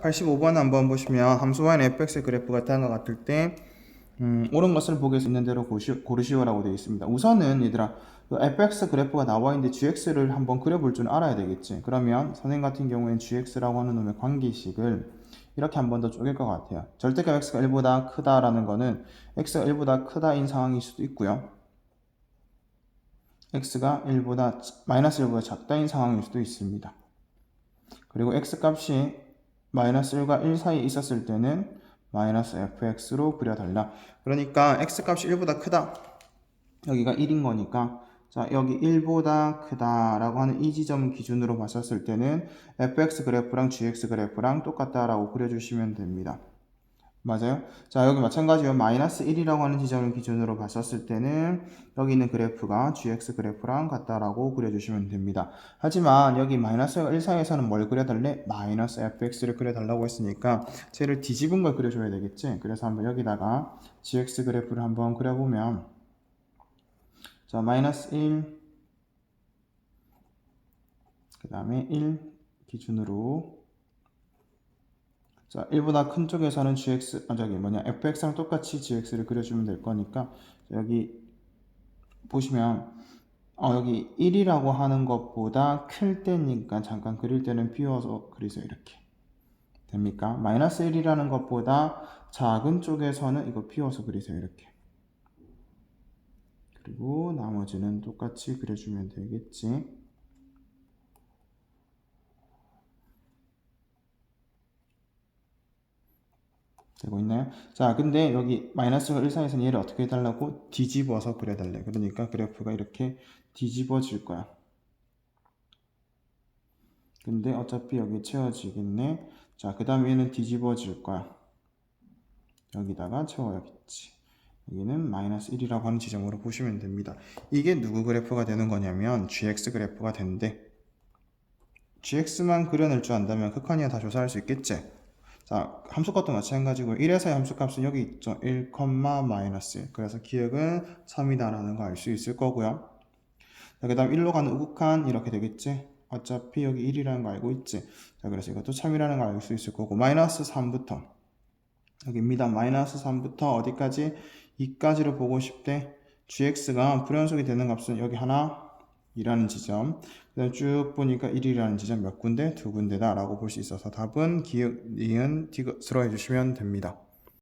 85번 한번 보시면 함수 y는 fx 그래프가 다음과 같을 때 음, 옳은 것을 보기 있는 대로 고시, 고르시오라고 되어 있습니다. 우선은 얘들아 그 fx 그래프가 나와 있는데 gx를 한번 그려볼 줄 알아야 되겠지. 그러면 선생 같은 경우에는 gx라고 하는 놈의 관계식을 이렇게 한 번 더 쪼갤 것 같아요. 절대값 x가 1보다 크다라는 거는 x가 1보다 크다인 상황일 수도 있고요. x가 1보다 마이너스 1보다 작다인 상황일 수도 있습니다. 그리고 x 값이 마이너스 1과 1 사이에 있었을 때는 마이너스 fx로 그려달라. 그러니까 x 값이 1보다 크다. 여기가 1인 거니까 자 여기 1보다 크다라고 하는 이 지점 기준으로 봤었을 때는 fx 그래프랑 gx 그래프랑 똑같다라고 그려주시면 됩니다. 맞아요? 자 여기 마찬가지로 마이너스 1이라고 하는 지점을 기준으로 봤었을 때는 여기 있는 그래프가 gx 그래프랑 같다라고 그려주시면 됩니다. 하지만 여기 마이너스 1 사이에서는 뭘 그려달래? 마이너스 fx를 그려달라고 했으니까 쟤를 뒤집은 걸 그려줘야 되겠지? 그래서 한번 여기다가 gx 그래프를 한번 그려보면 자 마이너스 1 그 다음에 1 기준으로 자, 1보다 큰 쪽에서는 gx, 아, 저기 뭐냐, fx랑 똑같이 gx를 그려주면 될 거니까, 여기 보시면, 어, 여기 1이라고 하는 것보다 클 때니까 잠깐 그릴 때는 비워서 그리세요. 이렇게. 됩니까? 마이너스 1이라는 것보다 작은 쪽에서는 이거 비워서 그리세요. 이렇게. 그리고 나머지는 똑같이 그려주면 되겠지. 되고 있나요? 자, 근데 여기 마이너스가 1 사이에서는 얘를 어떻게 해달라고? 뒤집어서 그려달래. 그러니까 그래프가 이렇게 뒤집어질 거야. 근데 어차피 여기 채워지겠네. 자, 그 다음에 얘는 뒤집어질 거야. 여기다가 채워야겠지. 여기는 마이너스 1이라고 하는 지점으로 보시면 됩니다. 이게 누구 그래프가 되는 거냐면 gx 그래프가 된대. gx만 그려낼 줄 안다면 극한이야 다 조사할 수 있겠지? 자, 함수값도 마찬가지고 1에서의 함수값은 여기 있죠. 1, 마이너스 1. 그래서 기억은 3이다라는 거 알 수 있을 거고요. 자, 그 다음 1로 가는 우극한 이렇게 되겠지. 어차피 여기 1이라는 거 알고 있지. 자, 그래서 이것도 3이라는 거 알 수 있을 거고 마이너스 3부터 여기입니다. 마이너스 3부터 어디까지? 2까지를 보고 싶대. gx가 불연속이 되는 값은 여기 하나, 2라는 지점. 그다음 쭉 보니까 1이라는 지점 몇 군데? 두 군데다 라고 볼 수 있어서 답은 기억, 니은, 디귿으로 해주시면 됩니다.